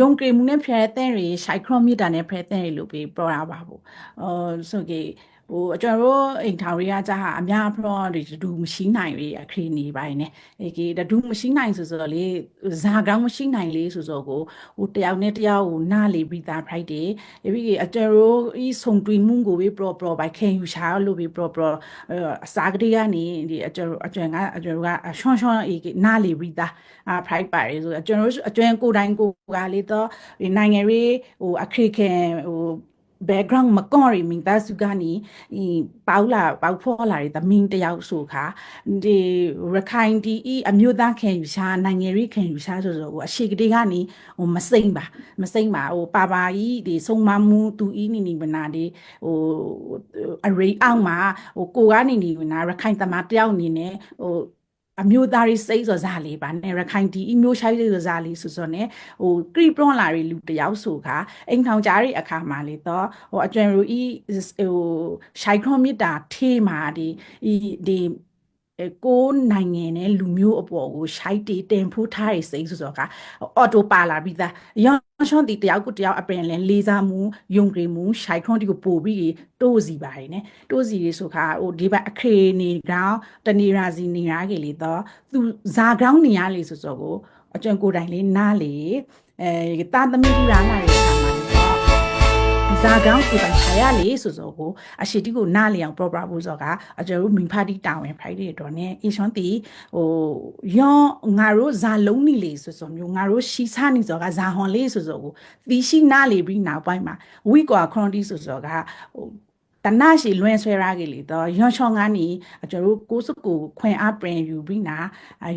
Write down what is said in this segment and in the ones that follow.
ယုံကြည်မှုနဲ့ဖျက်တဲ့တွေရှိုက်ခရိုမီတာနဲ့ဖျက်တဲ့တွေလို့ပြီးပြောတာပါဘူးအော်ဆိုကေ ဟိုကျွန်တော်တို့အိမ်ထောင်တွေကကြာအများအပြောဒီဒူမရှိနိုင်လေအခရီးနေပိုင်းနဲ့အေကေဒူမရှိနိုင်ဆိုဆိုလေဇာကောင်းမရှိနိုင်လေဆိုဆိုကိုဟိုတယောက်နဲ့တယောက်ကိုနားလေပြီးသား Friday ေပြီးအကျွန်တော်ဤဆုံတွင်မှုကိုပဲ pro pro ဘိုက်ခင်ယူရှာလို့ပဲ pro pro အစားကလေးကနေဒီအကျွန်တော်အကျွန်ကအကျွန်တော်ကရှွန်ရှွန်အေနားလေပြီးသားအာ pride ပါတယ်ဆိုအကျွန်တော်အကျွန်ကိုတိုင်းကိုကလေတော့နိုင်ငံရေးဟိုအခရီးခင်ဟို background မကောရီမင်သားစုကနေဤပေါလာပေါဖောလာတဲ့သမင်းတယောက်ဆိုခါဒီရခိုင်ဒီဤအမျိုးသားခင်ယူရှာနိုင်ငံရေးခင်ယူရှာဆိုဆိုဟိုအရှိကတိကနေဟိုမစိမ့်ပါမစိမ့်ပါဟိုပါပါဤဒီဆုံးမမှုသူဤနီနီမနာဒီဟိုအရိအောင်မှာဟိုကိုကနေနီမနာရခိုင်သမားတယောက်အနေနဲ့ဟို အမျိုးသားရေးစိတ်စောစားလေးပါနဲ့ရခိုင်ဒီအမျိုးရှိုင်းစိတ်စောစားလေးဆိုဆိုနဲ့ဟိုကရီပရွန်လာရီလူတယောက်ဆိုခါအိမ်ထောင်ကြားရဲ့အခါမှာလေတော့ဟိုအကျွမ်းရူဤဟိုရှိုင်ခရိုမီတာထေးမှာဒီဒီ ကိုနိုင်ငံနဲ့လူမျိုးအပေါ်ကိုရှိုက်တီတင်ဖိုးထားရစိတ်ဆိုတော့ကအော်တိုပါလာပြီးသားရောင်းရှွန်တီတယောက်ကိုတယောက်အပင်လဲလေးစားမှုယုံကြည်မှုရှိုက်ခွန်တီကိုပို့ပြီးတိုးစီပါတယ်နဲ့တိုးစီရေဆိုခါဟိုဒီဘက်အခရေနေကောင်တနေရာစီနေရာကြီးလေတော့သူဇာကောင်းနေရလေဆိုဆိုကိုအကျွမ်းကိုယ်တိုင်လေးနားလေအဲတာသမီးလာလာတဲ့အခါမှာ ဇာကောင်းကိုပိုင်ခါရလေဆိုဆိုကိုအရှိတိကိုနားလျအောင် proper ဖို့ဆိုကအကျတို့မင်ဖာတီတာဝန် Friday တော့ ਨੇ အရှွန်တီဟိုယောငါတို့ဇာလုံးနေလေဆိုဆိုမျိုးငါတို့ရှီစားနေဆိုကဇာဟွန်လေးဆိုဆိုကိုသီရှိနားလေပြီးနောက်ပိုင်းမှာဝိကွာခရွန်တီဆိုဆိုကဟိုတနရှိလွင်ဆွဲရကြလေတော့ရွှန်ချောင်းကနေကျွန်တော်တို့ကိုစကိုခွင်အားပြင်ယူပြီးနာ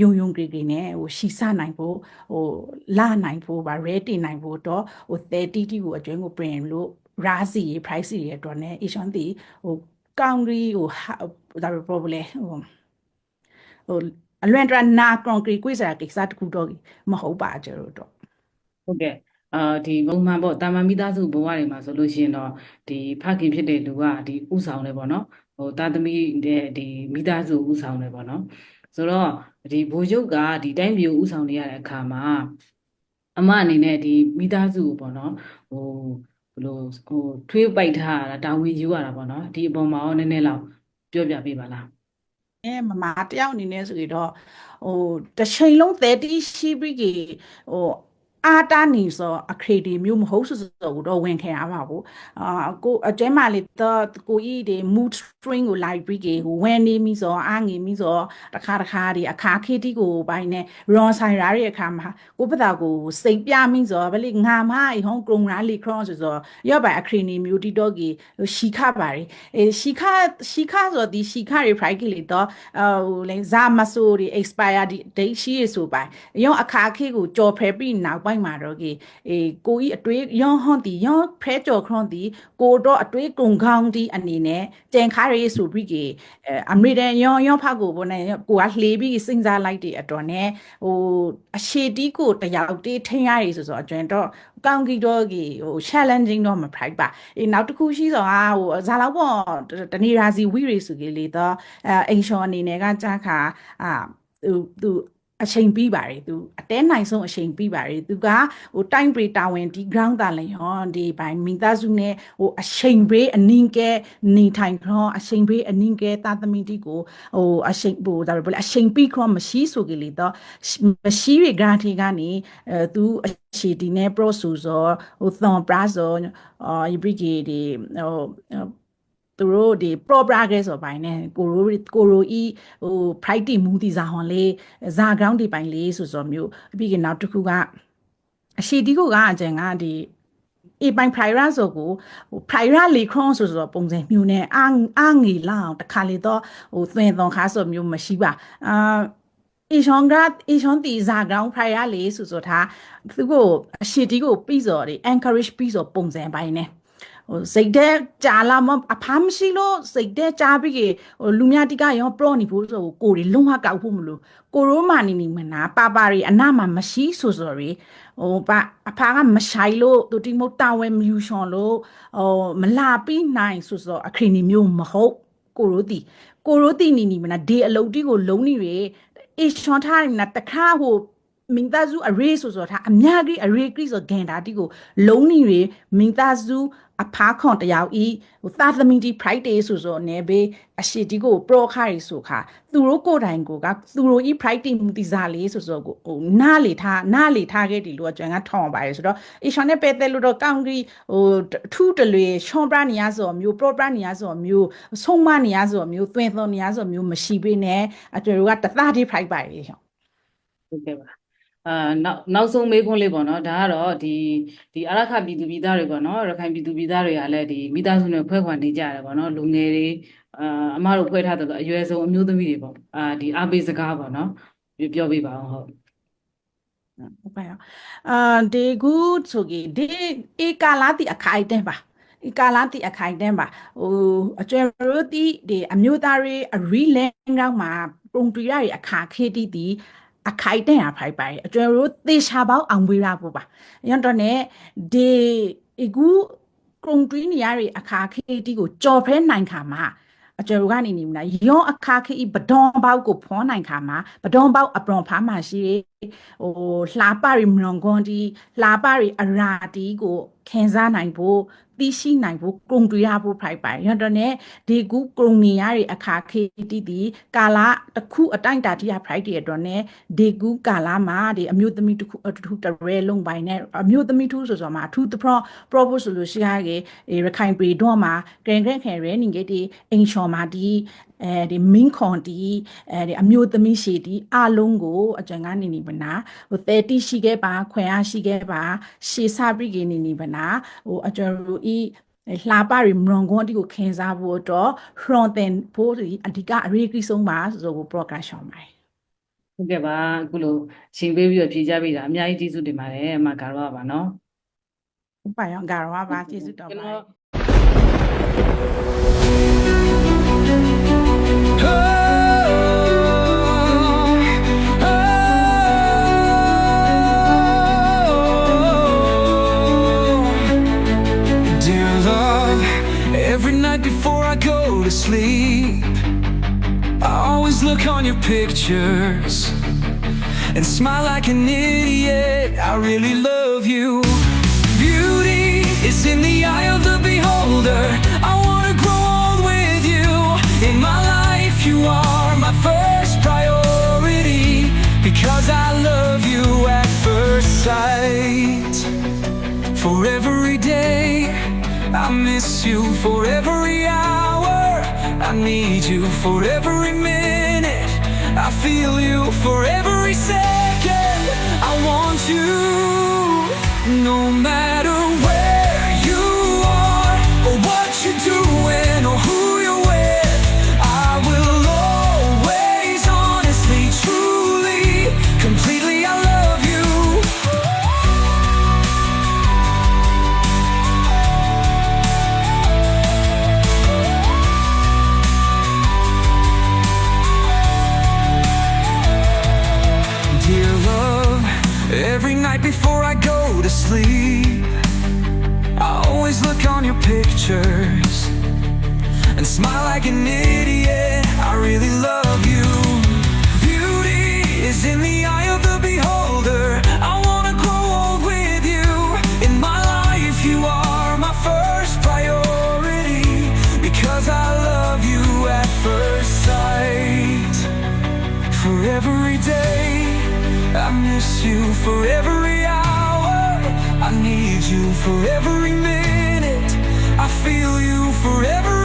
ယုံယုံကြည်ကြည်နဲ့ဟိုရှီဆနိုင်ဖို့ဟိုလာနိုင်ဖို့ဗာရဲတင်နိုင်ဖို့တော့ဟို30တီကိုအကျွင်းကိုပြင်လို့ ရာစီ price တွေအတွက် ਨੇ အရှွန်တီဟိုကောင်ဂရီဟိုဒါပဲ problem ဟိုဟိုအလွန်တရာနာကွန်ကရစ်ကွေးစားကိစ္စတခုတော့မဟုတ်ပါကြတော့တော့ဟုတ်ကဲ့အာဒီပုံမှန်ပေါ့တာမန်မိသားစုဘဝတွေမှာဆိုလို့ရှိရင်တော့ဒီဖခင်ဖြစ်တဲ့လူကဒီဥဆောင်တယ်ပေါ့နော်ဟိုတာသမီတဲ့ဒီမိသားစုဥဆောင်တယ်ပေါ့နော်ဆိုတော့ဒီဘိုလ်ချုပ်ကဒီတိုင်းပြည်ဥဆောင်နေရတဲ့အခါမှာအမအနေနဲ့ဒီမိသားစုပေါ့နော်ဟို ဘလို့ဟိုထွေးပိုက်ထားတာတာဝန်ယူရတာပေါ့နော်ဒီအပေါ်မှာရောနည်းနည်းလောက်ပြောပြပေးပါလားအဲမမတယောက်အနေနဲ့ဆိုရင်တော့ဟိုတစ်ချိန်လုံး30ရှိပြီးကြီးဟို အာတာနေဆိုအခရေဒီမျိုးမဟုတ်ဆိုဆိုတော့ဝင်ခဲ့ရပါဘူးအာကိုအကျဲမလေးတော့ကိုကြီးဒီ mood string ကို library ကိုဝင်နေပြီဆိုအာငေပြီဆိုတခါတခါဒီအခါခေတီကိုပိုင်းနဲ့ ron ဆိုင်ရာရဲ့အခါမှာကိုပတာကိုစိတ်ပြမိဆိုဗလိငါမအဟောင်းကရုံရာလီခရွန်ဆိုဆိုရော့ပိုင်အခရေနီမျိုးတီတော့ကြီးရှီခပါရီအဲရှီခရှီခဆိုဒီရှီခရီ fry ကလေးတော့ဟိုလေဇာမဆိုဒီ expire date ရှိရဆိုပိုင်းရောအခါခေကိုကြော်ဖဲပြီးနောက်ပိုင်းပိုင်းမှာတော့ကေအေကိုကြီးအတွေးယောဟွန်တီယောဖဲကြော်ခရွန်တီကိုတော့အတွေးကုံခေါင်းတီအနေနဲ့ကြံခါရေးဆိုပြီးကေအမေရိကန်ယောယောဖကိုဘောနဲ့ကိုကလှေပြီးစဉ်းစားလိုက်တဲ့အတွက်နဲ့ဟိုအရှိတီးကိုတယောက်တေးထင်းရည်ဆိုဆိုအကျွန်းတော့ကောင်းကီတော့ကြီးဟို challenging တော့မ price ပါအေးနောက်တစ်ခုရှိဆိုဟာဟိုဇာလောက်ပေါ့တနေရာစီဝီရီစုကြီးလေတော့အဲအိမ်ရှော်အနေနဲ့ကကြားခါအာသူသူ အချိန်ပြီးပါတယ်သူအတဲနိုင်ဆုံးအချိန်ပြီးပါတယ်သူကဟိုတိုင်းပရီတာဝန်ဒီ ground တာလည်းဟောဒီဘိုင်မိသားစုနဲ့ဟိုအချိန်ပေးအနင်းကဲနေထိုင်ခေါအချိန်ပေးအနင်းကဲတာသမီတီကိုဟိုအချိန်ဟိုဒါပဲအချိန်ပြီးခေါမရှိဆိုကြလေတော့မရှိရ grant ကနေအဲသူအရှိဒီနဲ့ pro ဆိုဆိုဟို thon prazo အာ brigade ဟို သူတို့ဒီ pro progress ဆိုပိုင်းနဲ့ကိုရိုကိုရိုဤဟို pride မူတီဇာဟွန်လေးဇာ ground ဒီပိုင်းလေးဆိုဆိုမျိုးပြီးကနောက်တစ်ခုကအရှိတီကိုကအကျန်ကဒီအေပိုင် prior ဆိုကိုဟို prior လေခွန်ဆိုဆိုပုံစံမျိုးနဲ့အာအာငီလာအောင်တခါလေတော့ဟိုသွင်သွန်ခါဆိုမျိုးမရှိပါအာအရှောင်းကအရှောင်းတီဇာ ground prior လေးဆိုဆိုတာသူကိုအရှိတီကိုပြီးစော်ဒီ encourage ပြီးစော်ပုံစံပိုင်းနဲ့ ဟိုစိတ်တဲ့ကြာလာမအဖမ်းမရှိလို့စိတ်တဲ့ကြာပြီးဟိုလူများတိကရောပရော့နေဖို့ဆိုကိုတွေလုံးဝကောက်ဖို့မလို့ကိုရိုးမာနေနေမနာပါပါရီအနာမှာမရှိဆိုဆိုရီဟိုပါအဖာကမဆိုင်လို့သူတိမုတ်တာဝဲမယူရှွန်လို့ဟိုမလာပြီးနိုင်ဆိုဆိုအခရီနီမျိုးမဟုတ်ကိုရိုးတီကိုရိုးတီနီနီမနာဒေအလုတ်တီကိုလုံးနေရအေရှွန်ထားနေတခါဟို မိသားစု array ဆိုဆိုထားအများကြီး array ကိဆိုဂန်တာတီကိုလုံးနေရမိသားစုအဖားခွန်တယောက်ဤဟိုသာသမီတီ friday ဆိုဆိုနေဘေးအရှိတီကိုပရောခါရီဆိုခါသူတို့ကိုယ်တိုင်ကိုကသူတို့ဤ friday မူတီစာလေးဆိုဆိုကိုဟိုနားလေထားနားလေထားခဲ့ဒီလိုအကျွမ်းကထောင်းပါရဆိုတော့အရှောင်းနဲ့ပဲတဲ့လို့တော့ကောင်းကြီးဟိုထူးတလွေရှောင်းပရနီယာဆိုမျိုးပရောပရနီယာဆိုမျိုးဆုံးမနီယာဆိုမျိုးသွင်းသွင်းနီယာဆိုမျိုးမရှိပေးနဲ့အကျွမ်းတို့ကတသားတိ friday ပါရေဟောဟုတ်ကဲ့ပါ အာနောက်နောက်ဆုံးမေးခွန်းလေးပေါ့နော်ဒါကတော့ဒီဒီအရခပြည်သူပြည်သားတွေပေါ့နော်ရခိုင်ပြည်သူပြည်သားတွေကလည်းဒီမိသားစုနဲ့ဖွဲ့ခွာနေကြတယ်ပေါ့နော်လူငယ်တွေအာအမတို့ဖွဲ့ထားတဲ့အရွယ်ဆုံးအမျိုးသမီးတွေပေါ့အာဒီအားပေးစကားပေါ့နော်ပြောပြောပြပါအောင်ဟုတ်ဟုတ်ပါရောအာဒီကူဆိုကြီးဒီဧကာလာတိအခိုင်တဲ့ပါဧကာလာတိအခိုင်တဲ့ပါဟိုအကျွဲရိုတိဒီအမျိုးသားတွေအရီလန်ကောင်မှာပုံတူရတွေအခါခေတိတီ အခိုင်တဲ့ရဖိုက်ပါအကျွဲရိုသေချာပေါင်းအောင်ဝေးရဖို့ပါရန်တော့ ਨੇ ဒီအကူကုံတွင်းနေရတွေအခါခေတိကိုကြော်ဖဲနိုင်ခါမှာအကျော်ကနေနေမလားယောအခါခေဘဒွန်ပေါက်ကိုဖောနိုင်ခါမှာဘဒွန်ပေါက်အပရွန်ဖာမှာရှိတယ်ဟိုလှပရီမလွန်ကွန်ဒီလှပရီအရာတီကိုခံစားနိုင်ဖို့ သိရှိနိုင်ဖို့ကုံတွေ့ရဖို့ဖိုက်ပိုင်ရတော့ ਨੇ ဒီကူကုံနေရတဲ့အခါခေတီတီကာလာတစ်ခုအတိုင်းတာတိရဖိုက်တဲ့တော့ ਨੇ ဒီကူကာလာမှာဒီအမျိုးသမီးတစ်ခုတစ်ခုတရဲလုံးပိုင်နဲ့အမျိုးသမီးထူးဆိုဆိုမှာအထူးသဖြင့် propose ဆိုလို့ရှိရကေရခိုင်ပြည်တော့မှာဂရန်ဂရန်ခဲရဲနေကြဒီအင်ရှော်မှာဒီအဲဒီမင်းခွန်တီအဲဒီအမျိုးသမီးရှည်တီအလုံးကိုအကြံကနေနေပနာဟို30ရှိခဲ့ပါခွင်အားရှိခဲ့ပါရှေစာပိကေနေနေပနာဟိုအကြံရူဤလှပရီမရွန်ကွန်အတီကိုခင်းစားဖို့တော့ from then ဖို့ဒီအဓိကအရေးကြီးဆုံးပါဆိုကို progression ပါဟုတ်ကဲ့ပါအခုလိုရှင်ပေးပြီးတော့ဖြေကြပေးတာအများကြီးကျေးဇူးတင်ပါတယ်အမကတော့ပါနော်ဟုတ်ပါရောဂါရဝပါကျေးဇူးတော်ကျွန်ပါတော် Dear love, Oh, every night before I go to sleep, I always look on your pictures and smile like an idiot. I really love you. I miss you. For every hour, I need you. For every minute, I feel you. For every second, I want you. No matter where night before I go to sleep, I always look on your pictures and smile like an idiot. I really love you. Beauty is in the eye of the beholder. I wanna grow old with you. In my life, you are my first priority because I love you at first sight. For every day, I miss you. For every need you. For every minute, I feel you. For every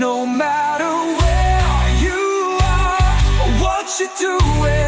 No matter where you are, what you're doing,